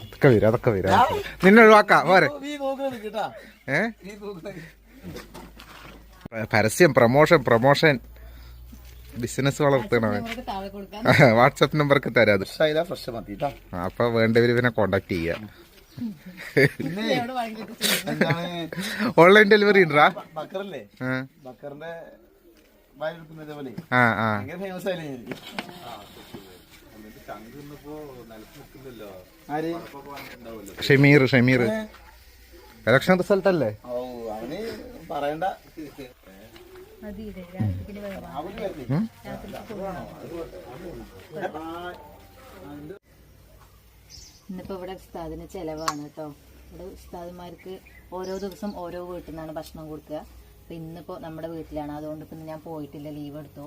അതൊക്കെ വരും അതൊക്കെ വരും നിന്നെ ഒഴിവാക്കാം പോരെ. ഏ? പരസ്യം പ്രൊമോഷൻ പ്രൊമോഷൻ. ബിസിനസ് വളർത്തണവൻ. വാട്സപ്പ് നമ്പർക്ക് തരാം അത്. ഫ്രഷ് ആയില്ല ഫ്രഷ് മതി കേട്ടാ. അപ്പൊ വേണ്ടവര് പിന്നെ കോണ്ടാക്ട് ചെയ്യാം. ഓൺലൈൻ ഡെലിവറി ഉണ്ടാ? ബക്കറല്ലേ? ആ. ബക്കറിന്റെ ആ ആ. ഫേമസ് ആയില്ലേ ഷമീർ ഷമീർ. ഇലക്ഷൻ റിസൾട്ട് അല്ലേ പറയണ്ട? ഇന്നിപ്പോ ഇവിടെ ഉസ്താദിന് ചെലവാണ് കേട്ടോ ഇവിടെ ഉസ്താദുമാർക്ക് ഓരോ ദിവസം ഓരോ വീട്ടിൽ നിന്നാണ് ഭക്ഷണം കൊടുക്കുക. അപ്പൊ ഇന്നിപ്പോ നമ്മുടെ വീട്ടിലാണ്. അതുകൊണ്ട് ഇപ്പൊ ഞാൻ പോയിട്ടില്ല. ലീവ് എടുത്തു.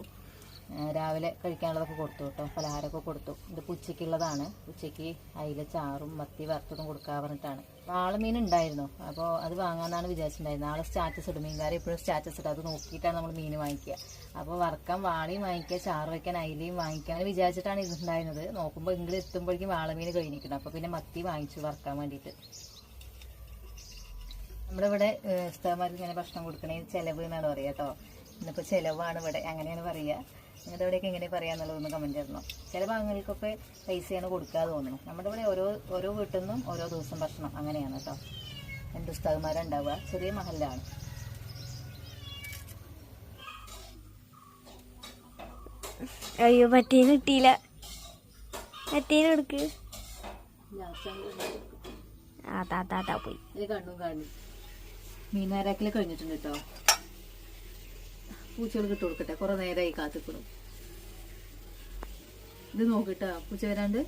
രാവിലെ കഴിക്കാനുള്ളതൊക്കെ കൊടുത്തു കേട്ടോ. പലഹാരമൊക്കെ കൊടുത്തു. ഇത് ഉച്ചയ്ക്കുള്ളതാണ്. ഉച്ചയ്ക്ക് അയില ചാറും മത്തി വറുത്തതും കൊടുക്കാൻ പറഞ്ഞിട്ടാണ്. വാളമീൻ ഉണ്ടായിരുന്നു. അപ്പോൾ അത് വാങ്ങാന്നാണ് വിചാരിച്ചിട്ടുണ്ടായിരുന്നത്. നാളെ സ്റ്റാറ്റസ് ഇടും. മീൻകാരെ എപ്പോഴും സ്റ്റാറ്റസ് ഇടും. അത് നോക്കിയിട്ടാണ് നമ്മൾ മീൻ വാങ്ങിക്കുക. അപ്പോൾ വറക്കാൻ വാളയും വാങ്ങിക്കുക ചാറ് വയ്ക്കാൻ അയിലയും വാങ്ങിക്കാൻ വിചാരിച്ചിട്ടാണ് ഇതുണ്ടായിരുന്നത് നോക്കുമ്പോൾ ഇങ്ങനെ എത്തുമ്പോഴേക്കും വാളമീൻ കഴിഞ്ഞിരിക്കണം അപ്പോൾ പിന്നെ മത്തി വാങ്ങിച്ചു വറക്കാൻ വേണ്ടിയിട്ട്. നമ്മുടെ ഇവിടെ ഉസ്താമാർക്ക് ഇങ്ങനെ ഭക്ഷണം കൊടുക്കണേ ചിലവ് എന്നാണ് പറയുക കേട്ടോ ഇന്നിപ്പോൾ ചിലവാണ് ഇവിടെ. അങ്ങനെയാണ് പറയുക നിങ്ങളുടെ ഇവിടെയൊക്കെ എങ്ങനെ പറയാന്നുള്ളതൊന്ന് കമന്റ് തരണം ചില ഭാഗങ്ങൾക്കൊക്കെ പൈസയാണ് കൊടുക്കാതെ തോന്നുന്നു. നമ്മുടെ ഇവിടെ ഓരോ ഓരോ വീട്ടിൽ നിന്നും ഓരോ ദിവസം ഭക്ഷണം അങ്ങനെയാണ് കേട്ടോ രണ്ട് പുസ്തകന്മാരുണ്ടാവുക ചെറിയ മഹല്ലാണ്. അയ്യോ മറ്റേന് കിട്ടിയില്ല. മറ്റേന് കൊടുക്ക്. ആ താ താ താ പോയി. കണ്ണും കാണും മീനാരാക്കിൽ കഴിഞ്ഞിട്ടുണ്ട് കേട്ടോ പൂച്ചകൾ ഇട്ട് കൊടുക്കട്ടെ. കുറെ നേരമായി കാത്തിക്കണം ഇത് നോക്കിട്ടാ പൂച്ച വരാണ്ട്.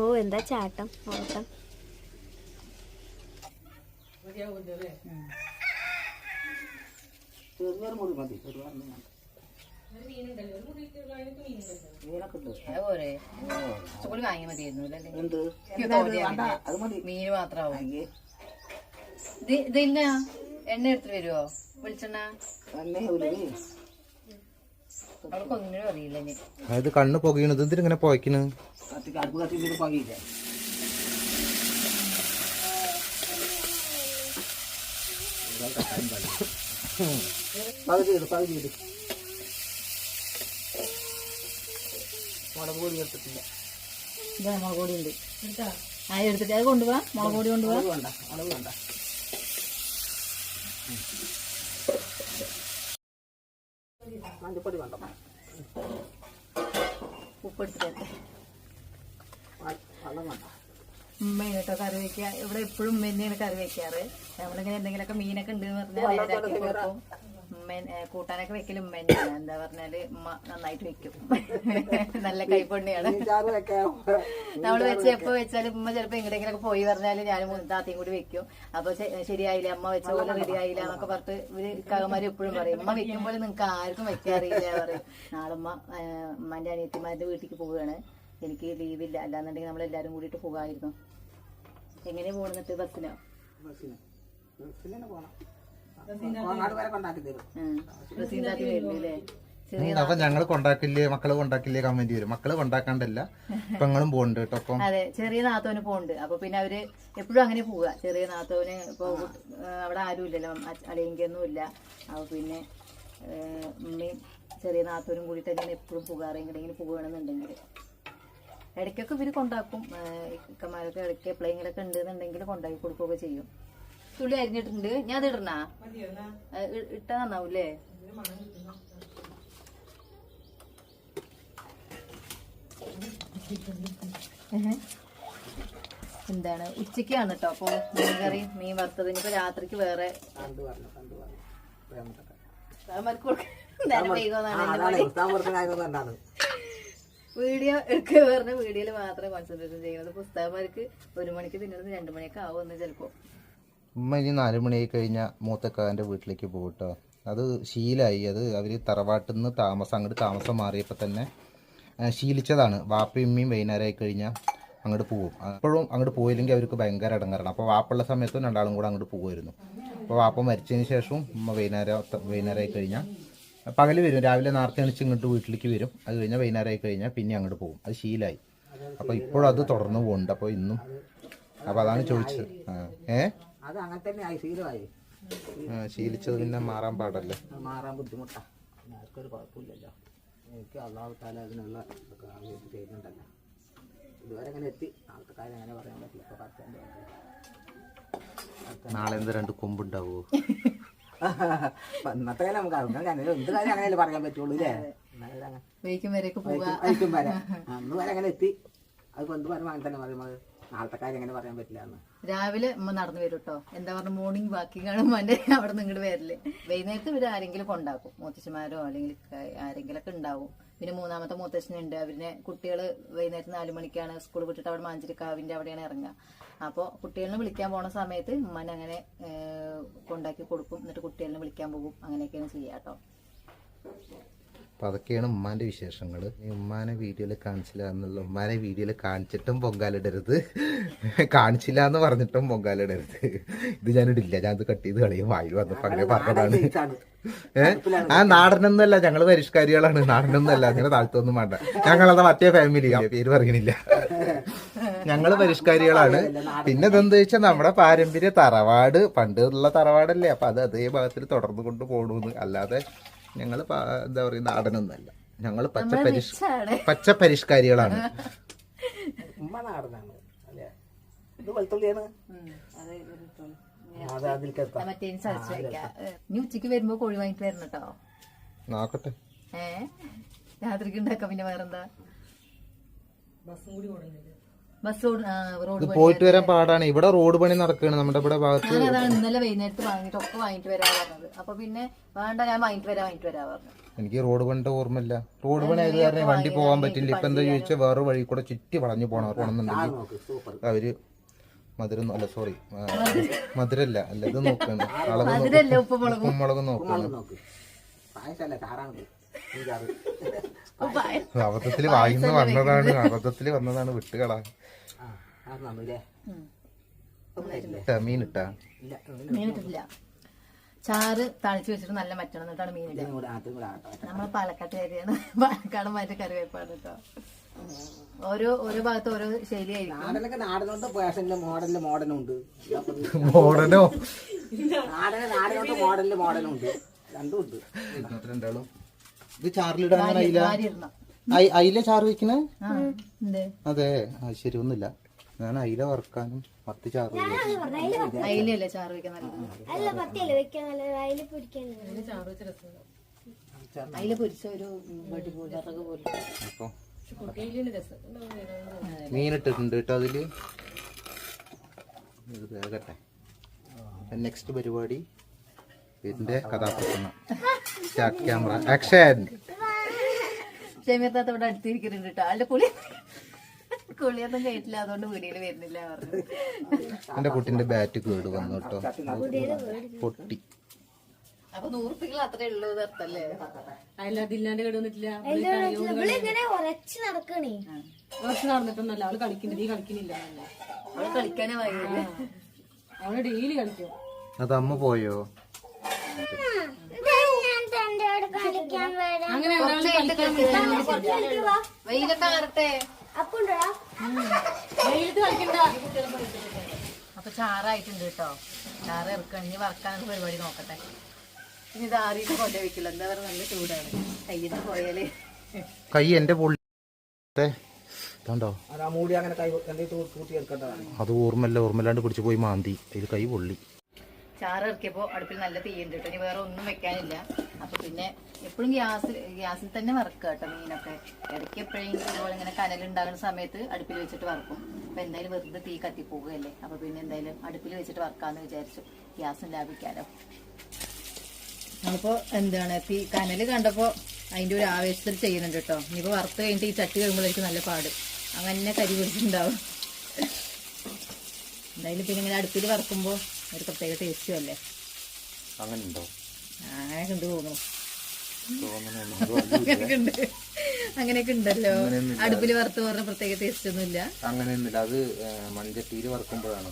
ഓ എന്താ ചാട്ടം? ഓട്ടം മതി. മീന് മാത്രാവും ഇതില്ല എണ്ണ എടുത്തിട്ട് വരുവോ? വെളിച്ചെണ്ണ? തന്നെ ഒരു അവൾക്ക് ഒന്നിനും അറിയില്ല അതായത് കണ്ണ് പുകയണത് എന്തിനാ ഇങ്ങനെ പുകയ്ക്കണ്? പകയില്ല. പകുതി പകുതി മുളക് പൊടി എടുത്തിട്ടില്ല. ഇതാ മുളക് പൊടി ഉണ്ട്. ആ എടുത്തിട്ട് അത് കൊണ്ടുപോവാ മുളക് പൊടി കൊണ്ടുപോവാ വേണ്ട മുളക് വേണ്ട. മഞ്ഞപ്പൊടി വേണ്ട. ഉപ്പെടുത്തിട്ട് വെള്ളം വേണ്ട. ഉമ്മയാണ് കേട്ടോ കറി വെക്കുക ഇവിടെ എപ്പോഴും ഉമ്മ തന്നെയാണ് കറി വെക്കാറ്. നമ്മളിങ്ങനെ എന്തെങ്കിലുമൊക്കെ മീനൊക്കെ ഉണ്ട് പറഞ്ഞാൽ കൊടുക്കും. കൂട്ടാനൊക്കെ വെക്കൽ ഉമ്മ തന്നെയാണ് എന്താ പറഞ്ഞാൽ ഉമ്മ നന്നായിട്ട് വെക്കും. നല്ല കൈപ്പൊണ്ണിയാണ് നമ്മൾ വെക്കാം. നമ്മൾ വെച്ച് എപ്പോ വെച്ചാലും ഉമ്മ ചിലപ്പോ എങ്ങനെയെങ്കിലൊക്കെ പോയി പറഞ്ഞാൽ ഞാനും താത്തയും കൂടി വെക്കും. അപ്പൊ ശരിയായില്ല അമ്മ വെച്ച പോലെ റെഡി ആയില്ല എന്നൊക്കെ പറഞ്ഞിട്ട് ഇവർ കകമാര് എപ്പോഴും പറയും ഉമ്മ പോലെ നിങ്ങൾക്ക് ആർക്കും വെക്കാറിയില്ല പറയും. നാളുമ്മ ഉമ്മന്റെ അനിയത്തിമാരുടെ വീട്ടിലേക്ക് പോവുകയാണ് എനിക്ക് ലീവില്ല അല്ലാന്നുണ്ടെങ്കിൽ നമ്മൾ എല്ലാരും കൂടിയിട്ട് പോകാമായിരുന്നു എങ്ങനെ പോകണമെന്നിട്ട് ബസ്സിനോ? ബസ്സിനോ. ബസ്സിനെ പോണം. വരെ കൊണ്ടാക്കി തരും വരില്ലേ അപ്പൊ ഞങ്ങൾ കൊണ്ടാക്കില്ലേ മക്കൾ കൊണ്ടാക്കില്ലേ കമന്റ് വരും. മക്കൾ കൊണ്ടാക്കാണ്ടല്ല പെങ്ങളും പോണ്ട് കേട്ടോ അപ്പം. അതെ ചെറിയ നാത്തോന് പോണ്ട് അപ്പൊ പിന്നെ അവർ എപ്പോഴും അങ്ങനെ പോവുക. ചെറിയ നാത്തോന് ഇപ്പൊ അവിടെ ആരും ഇല്ലല്ലോ അളിയങ്കൊന്നും ഇല്ല. അപ്പൊ പിന്നെ ഉമ്മയും ചെറിയ നാത്തോനും കൂടി തന്നെയാണ് എപ്പോഴും പോകാറെങ്കിലും പോവുകയാണെന്നുണ്ടെങ്കിൽ ഇടയ്ക്കൊക്കെ ഇവർ കൊണ്ടാക്കും. ഇക്കമാരൊക്കെ ഇടയ്ക്ക് എപ്പോഴെങ്കിലൊക്കെ ഉണ്ടെന്നുണ്ടെങ്കിൽ കൊണ്ടാക്കി കൊടുക്കുകയൊക്കെ ചെയ്യും. തുള്ളി അരിഞ്ഞിട്ടുണ്ട്. ഞാൻ അത് ഇടണ? ഇട്ടാ നന്നാവൂലേ. എന്താണ്? ഉച്ചക്കാണ് കേട്ടോ അപ്പൊ മീൻ കറി മീൻ വറുത്തത്. ഇനിയിപ്പോ രാത്രിക്ക് വേറെ വീഡിയോ എടുക്കുക പറഞ്ഞ വീഡിയോയിൽ മാത്രമേ കോൺസെൻട്രേഷൻ ചെയ്യുന്നത്. പുസ്തകന്മാർക്ക് ഒരു മണിക്ക് തിന്നുന്നത് രണ്ടു മണിയൊക്കെ ആവുമെന്ന് ചിലപ്പോ. ഉമ്മ ഇനി നാല് മണിയായി കഴിഞ്ഞാൽ മൂത്തക്കാരന്റെ വീട്ടിലേക്ക് പോകട്ടോ അത് ശീലായി. അത് അവർ തറവാട്ടിൽ നിന്ന് താമസം അങ്ങോട്ട് താമസം മാറിയപ്പോൾ തന്നെ ശീലിച്ചതാണ്. വാപ്പയും ഉമ്മയും വൈകുന്നേരമായി കഴിഞ്ഞാൽ അങ്ങോട്ട് പോകും അപ്പോഴും അങ്ങോട്ട് പോയില്ലെങ്കിൽ അവർക്ക് ഭയങ്കര ഇടങ്ങാറാണ്. അപ്പോൾ വാപ്പുള്ള സമയത്തും രണ്ടാളും കൂടെ അങ്ങോട്ട് പോകുമായിരുന്നു അപ്പോൾ വാപ്പ മരിച്ചതിന് ശേഷവും ഉമ്മ വൈകുന്നേരം വൈകുന്നേരമായി കഴിഞ്ഞാൽ പകൽ വരും. രാവിലെ നേരത്തെ എണിച്ച് ഇങ്ങോട്ട് വീട്ടിലേക്ക് വരും. അത് കഴിഞ്ഞാൽ വൈകുന്നേരമായി കഴിഞ്ഞാൽ പിന്നെ അങ്ങോട്ട് പോകും അത് ശീലായി. അപ്പോൾ ഇപ്പോഴും അത് തുടർന്ന് പോകുന്നുണ്ട് അപ്പോൾ ഇന്നും അപ്പോൾ അതാണ് ചോദിച്ചത്. ഏഹ് അത് അങ്ങനെ തന്നെ ആയി ശീലമായി. ശീലിച്ചത് പിന്നെ മാറാൻ പാടല്ലേ? മാറാൻ ബുദ്ധിമുട്ടാണ് ആർക്കൊരു കുഴപ്പമില്ലല്ലോ. എനിക്ക് അള്ളാഹു താല അതിനുള്ള ചെയ്യുന്നുണ്ടല്ലോ. ഇതുവരെ അങ്ങനെ എത്തി. കാര്യം അങ്ങനെ പറയാൻ പറ്റില്ല. ഇപ്പൊ പത്തന്റെ നാളെ എന്താ രണ്ട് കൊമ്പുണ്ടാവോ? ഇന്നത്തെ കാലം നമുക്ക് അങ്ങനെ അങ്ങനെ എന്ത് കാര്യം അങ്ങനെ പറയാൻ പറ്റുള്ളൂ അല്ലേ എന്നാലും അങ്ങനെ വൈകും വരെയൊക്കെ പോവുക ആയിരിക്കും വരാം. അന്ന് വരെ അങ്ങനെ എത്തി. അത് കൊണ്ട് പറയുമ്പോൾ അങ്ങനെ തന്നെ പറയുമ്പോൾ നാളത്തെ അങ്ങനെ പറയാൻ പറ്റില്ല രാവിലെ ഉമ്മ നടന്നു വരും കേട്ടോ എന്താ പറഞ്ഞ മോർണിംഗ് ആണ് ഉമ്മാന്റെ അവിടെ നിന്ന് ഇങ്ങോട്ട് വരില്ലേ വൈകുന്നേരത്ത് ഇവർ ആരെങ്കിലും കൊണ്ടാക്കും മൂത്തച്ഛന്മാരോ അല്ലെങ്കിൽ ആരെങ്കിലും ഒക്കെ ഉണ്ടാവും. പിന്നെ മൂന്നാമത്തെ മൂത്തച്ഛനുണ്ട്. അവരിനെ കുട്ടികൾ വൈകുന്നേരത്ത് നാലു മണിക്കാണ് സ്കൂൾ വിട്ടിട്ട് അവിടെ മാഞ്ചിരിക്കാവിന്റെ അവിടെയാണ് ഇറങ്ങുക അപ്പോൾ കുട്ടികളിനെ വിളിക്കാൻ പോണ സമയത്ത് ഉമ്മൻ അങ്ങനെ കൊണ്ടാക്കി കൊടുക്കും. എന്നിട്ട് കുട്ടികളിനെ വിളിക്കാൻ പോകും. അങ്ങനെയൊക്കെയാണ് ചെയ്യുക കേട്ടോ അപ്പോൾ അതൊക്കെയാണ് ഉമ്മാന്റെ വിശേഷങ്ങൾ ഉമ്മാനെ വീഡിയോയിൽ കാണിച്ചില്ല എന്നുള്ള ഉമ്മാനെ വീഡിയോയിൽ കാണിച്ചിട്ടും പൊങ്കാലിടരുത്. കാണിച്ചില്ല എന്ന് പറഞ്ഞിട്ടും പൊങ്കാലിടരുത്. ഇത് ഞാനിടില്ല. ഞാൻ ഇത് കട്ട് ചെയ്ത് കളയും. വായിൽ വന്നപ്പോൾ അങ്ങനെ പറഞ്ഞതാണ്. ഏഹ് ആ നാടനൊന്നുമല്ല. ഞങ്ങൾ പരിഷ്കാരികളാണ്. നാടനൊന്നുമല്ല. അങ്ങനെ താഴ്ത്തൊന്നും വേണ്ട. ഞങ്ങളത് മറ്റേ ഫാമിലി പേര് പറയണില്ല. ഞങ്ങൾ പരിഷ്കാരികളാണ്. പിന്നെ ഇതെന്താ വെച്ചാൽ നമ്മുടെ പാരമ്പര്യ തറവാട്. പണ്ടുള്ള തറവാടല്ലേ. അപ്പൊ അത് അതേ ഭാഗത്തിൽ തുടർന്നു കൊണ്ട് പോകണമെന്ന് അല്ലാതെ ഞങ്ങൾ പാ- എന്താ പറയുക നാടനൊന്നല്ല ഞങ്ങൾ പച്ച പരിഷ് പച്ച പരിഷ്കാരികളാണ്. ഉമ്മ നാടനാണ് അല്ലേ? ഇത് വെളുത്തുള്ളിയാണ്? ഇനി ഉച്ചയ്ക്ക് വരുമ്പോ കോഴി വാങ്ങിട്ട് വരണം കേട്ടോ. നോക്കട്ടെ. ഏ രാത്രിക്ക് ഉണ്ടാക്കാം പിന്നെ വേറെന്താ? ബസ് റോഡ് ആ, റോഡ് ഇത് പോയിട്ട് വരാൻ പാടാണ്. ഇവിടെ റോഡ് പണി നടക്കുകയാണ് നമ്മുടെ ഇവിടെ ഭാഗത്ത്. അതാണ് ഇന്നലെ വൈകുന്നേരത്ത് ഒക്കെ വാങ്ങിട്ട് വരാൻ പറഞ്ഞത്. അപ്പൊ പിന്നെ വേണ്ട ഞാൻ വാങ്ങിട്ട് വരാം വാങ്ങിട്ട് വരാ പറഞ്ഞു. എനിക്ക് റോഡ് പണിന്റെ ഓർമ്മയില്ല. റോഡ് പണി ആയത് കാരണം വണ്ടി പോകാൻ പറ്റില്ല. ഇപ്പൊ എന്താ ചോദിച്ചാൽ വേറെ വഴി കൂടെ ചുറ്റി വളഞ്ഞു പോകണം പോണെന്നുണ്ടെങ്കിൽ നോക്ക് സൂപ്പർ. അവർ മധുരം അല്ല സോറി മധുരല്ല. അല്ല ഇത് നോക്കാണ്. അളവ് അബദ്ധത്തിൽ ഉപ്പുമുളകും. നോക്കാണ് അബദ്ധത്തിൽ വായിന്ന് വന്നതാണ്. അബദ്ധത്തിൽ വന്നതാണ് വിട്ടുകളാ. ഇട്ടാ മീൻ ഇട്ടാ ഇല്ല മീനിട്ടില്ല ചാറ് തളിച്ച് വെച്ചിട്ട് നല്ല മറ്റണം. എന്നിട്ടാണ് മീൻ ഇതിനും പാലക്കാട്ട് നമ്മൾ പാലക്കാട്ടുകാരിയാണ് പാലക്കാട് മറ്റേ കറിവേപ്പാണ് കേട്ടോ ഓരോ ഓരോ ഭാഗത്ത് ഓരോ ശൈലിയായിരിക്കും മോഡലിൽ മോഡലും? ഉണ്ട് മോഡലോ മോഡലും ഉണ്ട് രണ്ടും ഉണ്ട്. രണ്ടാളും ഇത് ചാറിലിടാൻ അയില? ചാറ് വെക്കണേ? അതെ. ശരി ശരിയൊന്നുമില്ല ഞാൻ അയില വറക്കാനും മത്തി ചാറ്. അയിലല്ലേ ചാറ് വെക്കാൻ നല്ലത്? അയില പൊരിച്ച ഒരു പോലെ വിറക് പോലെ. അപ്പൊ മീനിട്ടിട്ടുണ്ട് കേട്ടോ അതിൽ. ഇത് വേഗട്ടെ. നെക്സ്റ്റ് പരിപാടി ഇതിന്റെ കഥാപ്രസംഗം. സ്റ്റാർട്ട് ക്യാമറ ആക്ഷൻ ഷമീർത്താത്ത ഇവിടെ അടുത്തിരിക്കുന്നുണ്ട് കേട്ടോ. അല്ല കുളി കുളിയൊന്നും കേട്ടില്ല അതുകൊണ്ട് വീടിയിൽ വരുന്നില്ല പറഞ്ഞു എന്റെ കുട്ടിന്റെ ബാറ്റ് കേട് വന്നു കേട്ടോ. പൊട്ടി. അപ്പൊ നൂറുപ്പിക്കൽ അത്രേ ഉള്ളൂ അർത്ഥല്ലേ? ഇങ്ങനെ ഉറച്ച് നടക്കണേ. കുറച്ച് നടന്നിട്ടൊന്നല്ല അവൾ കളിക്കുന്നില്ല ഈ കളിക്കുന്നില്ല. അവൾ കളിക്കാനേ വൈകില്ലേ അവൾ ഡെയിലി കളിക്കും. അത് അമ്മ പോയോ? കളിക്കാൻ വരാം. അങ്ങനെ വെയിലൊക്കെ ആറട്ടെ വെയിലത്ത് കളിക്കണ്ട അപ്പൊ ചാറായിട്ടുണ്ട് കേട്ടോ. ചാറ് ഇറക്കണം. ഇനി വറക്കാനുള്ള പരിപാടി നോക്കട്ടെ. ഇനി ഇത് ആറിയിട്ട് കൊണ്ട വെക്കില്ല. എന്താ പറയുക നല്ല ചൂടാണ്. കയ്യിൽ പോയാലേ. കൈ എന്റെ പൊള്ളി അത് ഓർമ്മല്ല ഓർമ്മല്ലാണ്ട് പിടിച്ചു പോയി മാന്തി. അതിൽ കൈ പൊള്ളി. ചാറ് ഇറക്കിയപ്പോ അടുപ്പിൽ നല്ല തീയുണ്ട് കേട്ടോ. ഇനി വേറെ ഒന്നും വെക്കാനില്ല. അപ്പൊ പിന്നെ എപ്പോഴും ഗ്യാസ് ഗ്യാസിൽ തന്നെ വറക്കുക കേട്ടോ മീനൊക്കെ. ഇടയ്ക്ക് എപ്പോഴെങ്കിലും ഇതുപോലെ ഇങ്ങനെ കനലുണ്ടാകുന്ന സമയത്ത് അടുപ്പിൽ വെച്ചിട്ട് വറക്കും. അപ്പൊ എന്തായാലും വെറുതെ തീ കത്തിപ്പോകുകയല്ലേ അപ്പൊ പിന്നെ എന്തായാലും അടുപ്പിൽ വെച്ചിട്ട് വറക്കാന്ന് വിചാരിച്ചു. ഗ്യാസും ലാഭിക്കാലോ. നമ്മളിപ്പോ എന്താണ് തീ കനൽ കണ്ടപ്പോ അതിന്റെ ഒരു ആവേശത്തിൽ ചെയ്യുന്നുണ്ട് കേട്ടോ. ഇനിയിപ്പോ വറുത്ത് കഴിഞ്ഞിട്ട് ഈ ചട്ടി വരുമ്പോഴേക്കും നല്ല പാട്. അങ്ങനെ കരി പിടിച്ചിട്ടുണ്ടാവും എന്തായാലും പിന്നെ ഇങ്ങനെ അടുപ്പിൽ വറക്കുമ്പോൾ ഒരു പ്രത്യേക ടേസ്റ്റും അല്ലേ? അങ്ങനെ ഉണ്ടോ അങ്ങനെ കണ്ടു തോന്നുന്നു. അങ്ങനെയൊക്കെ ഉണ്ട് അങ്ങനെയൊക്കെ ഉണ്ടല്ലോ. അടുപ്പിൽ വറുത്ത് പറഞ്ഞ പ്രത്യേക ടേസ്റ്റ് ഒന്നുമില്ല അങ്ങനെയൊന്നുമില്ല. അത് മൺചട്ടിയിൽ വറുക്കുമ്പോഴാണ്.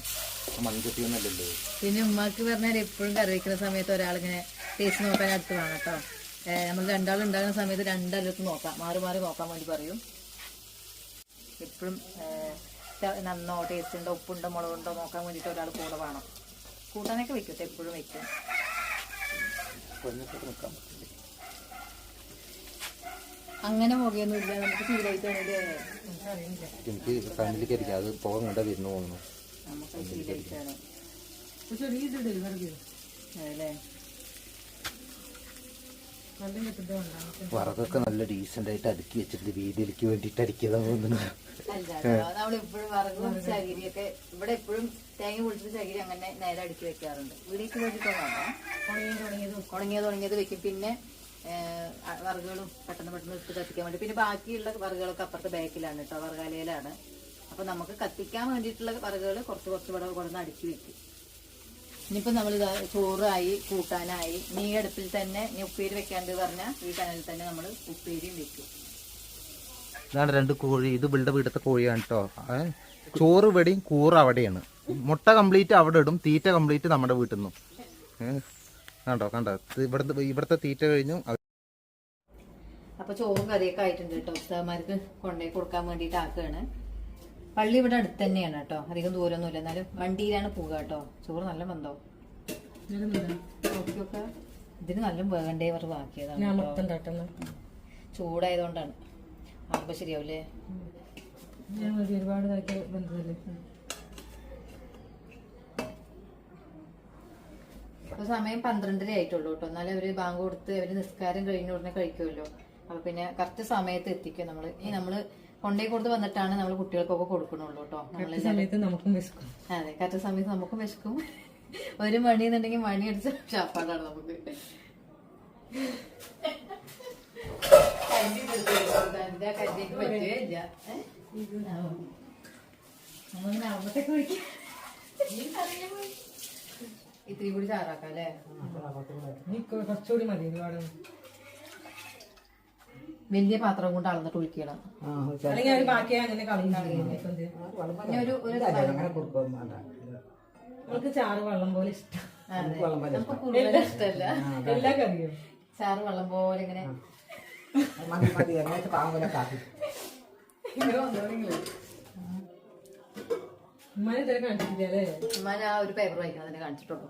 മൺചട്ടി ഒന്നല്ലല്ലോ പിന്നെ ഉമ്മാക്ക് പറഞ്ഞാൽ എപ്പോഴും കറി വെക്കുന്ന സമയത്ത് ഒരാളിങ്ങനെ ടേസ്റ്റ് നോക്കാൻ അടുത്ത് വേണം കേട്ടോ. നമ്മൾ രണ്ടാൾ ഉണ്ടാകുന്ന സമയത്ത് രണ്ടാളടുത്ത് നോക്കാം. മാറി മാറി നോക്കാൻ വേണ്ടി പറയും. എപ്പോഴും നന്നോ ടേസ്റ്റ് ഉണ്ടോ ഉപ്പുണ്ടോ മുളകുണ്ടോ നോക്കാൻ വേണ്ടിയിട്ട് ഒരാൾ കൂടെ വേണം. കൂട്ടാനൊക്കെ വെക്കും എപ്പോഴും വെക്കും. അങ്ങനെ മുഖയൊന്നുമില്ല നമുക്ക് എനിക്ക് അടിക്കാം അത് പോകാൻ കണ്ട വരുന്നു പോകുന്നു നമുക്ക് ശീലമായിട്ടാണ്. പക്ഷെ ഒരു ഇത് ഡെലിവറി അതല്ലേ നല്ല കിട്ടുന്നത് ഉണ്ടാകും വറകൊക്കെ നല്ല ഡീസെന്റ് ആയിട്ട് അടുക്കി വെച്ചിട്ട് വീതിയിലേക്ക് വേണ്ടിട്ട് അടിക്കതാ തോന്നുന്നു ഇവിടെ എപ്പോഴും തേങ്ങ പൊളിച്ചിട്ട് ചകിരി അങ്ങനെ നേരെ അടുക്കി വെക്കാറുണ്ട്. വീടിക്ക് വേണ്ടിയിട്ടാണ് ഉണങ്ങിയത് ഉണങ്ങിയത് വെക്കും. പിന്നെ വറുകളും പെട്ടെന്ന് പെട്ടെന്ന് ഇട്ട് കത്തിക്കാൻ വേണ്ടി. പിന്നെ ബാക്കിയുള്ള വറുകളൊക്കെ അപ്പുറത്തെ ബാക്കിലാണ് കേട്ടോ വറുകാലയിലാണ്. അപ്പൊ നമുക്ക് കത്തിക്കാൻ വേണ്ടിയിട്ടുള്ള വറുകൾ കുറച്ച് കുറച്ച് ഇവിടെ കൊണ്ടുവന്ന് അടുക്കി വെക്കും. ഇനിയിപ്പോ നമ്മൾ ചോറായി കൂട്ടാനായി. നീ അടുപ്പിൽ തന്നെ നീ ഉപ്പേരി വെക്കാണ്ട് പറഞ്ഞാൽ ഈ കനലിൽ തന്നെ നമ്മൾ ഉപ്പേരിയും വെക്കും. ഇതാണ് രണ്ട് കോഴി. ഇത് ഇവളുടെ വീടത്തെ കോഴിയാണ് കേട്ടോ ചോറ് ഇവിടെയും കൂറ് അവിടെയാണ്. മുട്ട കംപ്ലീറ്റ് അവിടെ ഇടും. തീറ്റ കംപ്ലീറ്റ് നമ്മുടെ വീട്ടിൽ നിന്നും. കണ്ടോ കണ്ടോ? ഇവിടുത്തെ ഇവിടുത്തെ തീറ്റ കഴിഞ്ഞു. അപ്പോൾ അപ്പൊ ചോറും കറിയൊക്കെ ആയിട്ടുണ്ട് കേട്ടോ ഉസ്താവന്മാർക്ക് കൊണ്ടുപോയി കൊടുക്കാൻ വേണ്ടിയിട്ട് ആക്കുകയാണ് പള്ളി ഇവിടെ അടുത്ത് തന്നെയാണ് കേട്ടോ. അധികം ദൂരമൊന്നുമില്ല എന്നാലും വണ്ടിയിലാണ് പോവുക കേട്ടോ. ചോറ് നല്ല ബന്ധം നോക്കിയൊക്കെ ഇതിന് നല്ല വേണ്ടേ അവർ ബാക്കിയതാണ് ചൂടായതുകൊണ്ടാണ്. ആകുമ്പോ ശരിയാവില്ലേ ഒരുപാട് ബന്ധത്തിൽ ഇപ്പൊ സമയം പന്ത്രണ്ടര ആയിട്ടുള്ളൂ കേട്ടോ. എന്നാലും അവർ ബാങ്ക് കൊടുത്ത് അവർ നിസ്കാരം കഴിഞ്ഞ ഉടനെ കഴിക്കുമല്ലോ. അപ്പൊ പിന്നെ കറക്റ്റ് സമയത്ത് എത്തിക്കും നമ്മൾ. ഈ നമ്മൾ കൊണ്ടേ കൊടുത്ത് വന്നിട്ടാണ് നമ്മൾ കുട്ടികൾക്കൊക്കെ കൊടുക്കണുള്ളൂ കേട്ടോ. സമയത്ത് നമുക്കും വിശക്കും. അതെ കറ്റ സമയത്ത് നമുക്കും വിശക്കും. ഒരു മണി എന്നുണ്ടെങ്കിൽ മണി അടിച്ച ഷാപ്പാടാണ് നമുക്ക് പറ്റുകയില്ല. ഇത്തിരി കൂടി ചാറാക്കാം അല്ലേ? കുറച്ചുകൂടി മതി ഒരുപാട് വലിയ പാത്രം കൊണ്ട് അളന്നിട്ട് ഒഴിക്കണം. അല്ലെങ്കിൽ അവർ അങ്ങനെ കളയും എന്ത്? ഇനി ഒരു ഒരു അങ്ങനെ കൊടുക്കും നമുക്ക് ചാറ് വെള്ളം പോലെ ഇഷ്ടം. ഇഷ്ടമല്ല. എല്ലാ കറിയും. ചാറ് വെള്ളം പോലെ ഇങ്ങനെ. ഉമ്മാനെ ഇതുവരെ കാണിച്ചിട്ടില്ല അല്ലേ ഉമ്മാൻ ആ ഒരു പേപ്പർ വായിക്കാൻ തന്നെ കാണിച്ചിട്ടുള്ളൂ.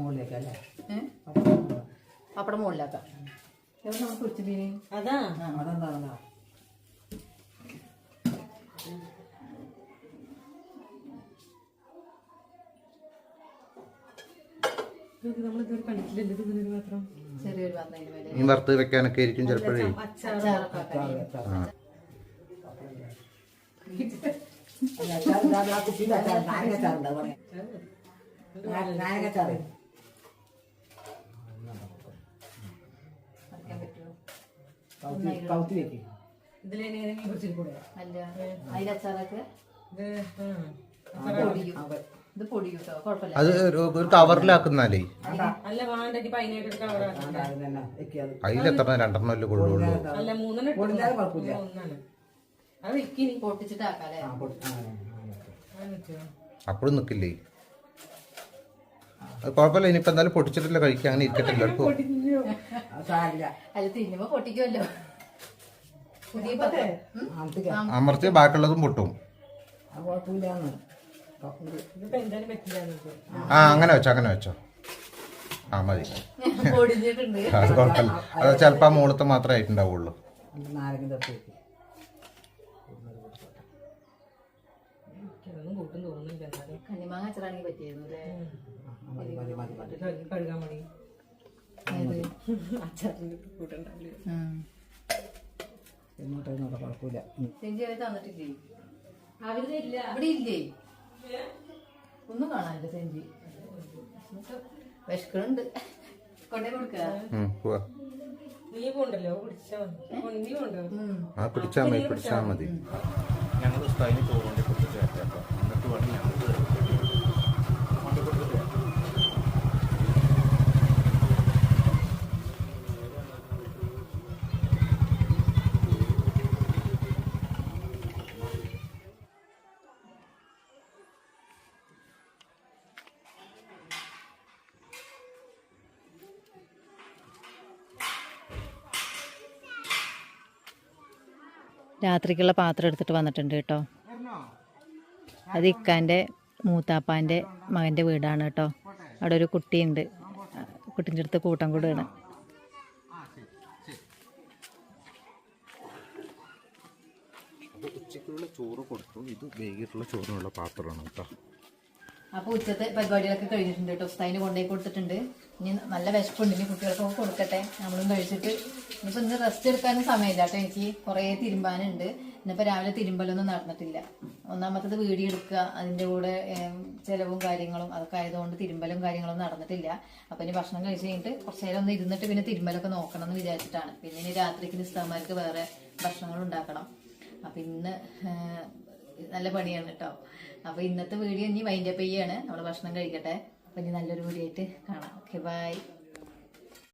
മുകളിലേക്ക് അല്ലേ? പപ്പടം മുകളിലാക്കാം. എവിടെ നമുക്ക് അതാ. ഇതിനൊരു മാത്രം ചെറിയൊരു വറുത്ത് വെക്കാനൊക്കെ ആയിരിക്കും ചിലപ്പോഴേ. ആക്കാൻ. നാരങ്ങച്ചാറ് അത് ഒരു കവറിലാക്കുന്നാലേ അതിലെത്ര രണ്ടെണ്ണം അല്ലേ കൊള്ളുള്ളൂ അപ്പോഴും നിൽക്കില്ലേ അത് കുഴപ്പമില്ല ഇനിയിപ്പോ എന്തായാലും പൊട്ടിച്ചിട്ടില്ല കഴിക്കാൻ അങ്ങനെ ഇരിക്കട്ടെ എല്ലാവർക്കും അമർത്തി ബാക്കിയുള്ളതും പൊട്ടും. ആ അങ്ങനെ വെച്ചോ അങ്ങനെ വെച്ചോ. ആ മതി. പൊടിഞ്ഞിട്ടുണ്ട്. അത് കുഴപ്പമില്ല. അത് ചിലപ്പോൾ ആ മുകളത്തെ മാത്രമേ ആയിട്ടുണ്ടാവുള്ളൂ. കണ്ണിമാങ്ങ അച്ചാറാണെങ്കിൽ പറ്റിയിരുന്നു അല്ലേ? കഴുകാൻ കുഴപ്പമില്ല. തന്നിട്ടില്ലേ? അവിടെ ഇല്ല. ഒന്നും കാണാനില്ല സെഞ്ചി നമുക്ക് വിശക്കുന്നുണ്ട്. കൊണ്ടേ കൊടുക്ക. ഉം, പോവാ. നീ പോണ്ടല്ലോ? കുടിച്ചാ മതി. നീ പോണ്ടോ? ആ മതി മതി. ഞങ്ങൾ ഉസ്താദിന് ചോറുകൊണ്ട് കൊടുത്തു കേട്ടോ എന്നിട്ട് വേണം ഞങ്ങൾക്ക് രാത്രിക്കുള്ള പാത്രം എടുത്തിട്ട് വന്നിട്ടുണ്ട് കേട്ടോ. അത് ഇക്കാന്റെ മൂത്താപ്പാന്റെ മകന്റെ വീടാണ് കേട്ടോ. അവിടെ ഒരു കുട്ടിയുണ്ട്. കുട്ടീന്റെ അടുത്ത് കൂട്ടം കൂടുകയാണ് ചോറ് കൊടുത്തു. ഇത് വൈകിട്ടുള്ള ചോറിനുള്ള പാത്രമാണ് കേട്ടോ. അപ്പോൾ ഉച്ചത്തെ പരിപാടികളൊക്കെ കഴിഞ്ഞിട്ടുണ്ട് കേട്ടോ. ഉസ്താദിന് കൊണ്ടുപോയി കൊടുത്തിട്ടുണ്ട്. ഇനി നല്ല വിശപ്പുണ്ട്. ഇനി കുട്ടികൾക്കൊക്കെ കൊടുക്കട്ടെ. നമ്മളും കഴിച്ചിട്ട് ഇനിയിപ്പോൾ ഇന്ന് റെസ്റ്റ് എടുക്കാനും സമയമില്ല കേട്ടോ എനിക്ക്. കുറേ തിരുമ്പാനുണ്ട്. ഇന്നിപ്പോൾ രാവിലെ തിരുമ്പലൊന്നും നടന്നിട്ടില്ല. ഒന്നാമത്തത് വീഡിയോ എടുക്കുക അതിന്റെ കൂടെ ചിലവും ചെലവും കാര്യങ്ങളും അതൊക്കെ ആയതുകൊണ്ട് തിരുമ്പലും കാര്യങ്ങളും നടന്നിട്ടില്ല. അപ്പോൾ ഇനി ഭക്ഷണം കഴിച്ച് കഴിഞ്ഞിട്ട് കുറച്ച് നേരം ഒന്ന് ഇരുന്നിട്ട് പിന്നെ തിരുമ്പലൊക്കെ നോക്കണം എന്ന് വിചാരിച്ചിട്ടാണ്. പിന്നെ ഇനി രാത്രിക്ക് നിസ്താമാർക്ക് വേറെ ഭക്ഷണങ്ങൾ ഉണ്ടാക്കണം. അപ്പം ഇന്ന് നല്ല പണിയാണ് കേട്ടോ. അപ്പോൾ ഇന്നത്തെ വീഡിയോ ഇനി വൈൻഡപ്പ് ചെയ്യാണ്. നമ്മൾ ഭക്ഷണം കഴിക്കട്ടെ. അപ്പൊ ഇനി നല്ലൊരു വീഡിയോ ആയിട്ട് കാണാം. Okay bye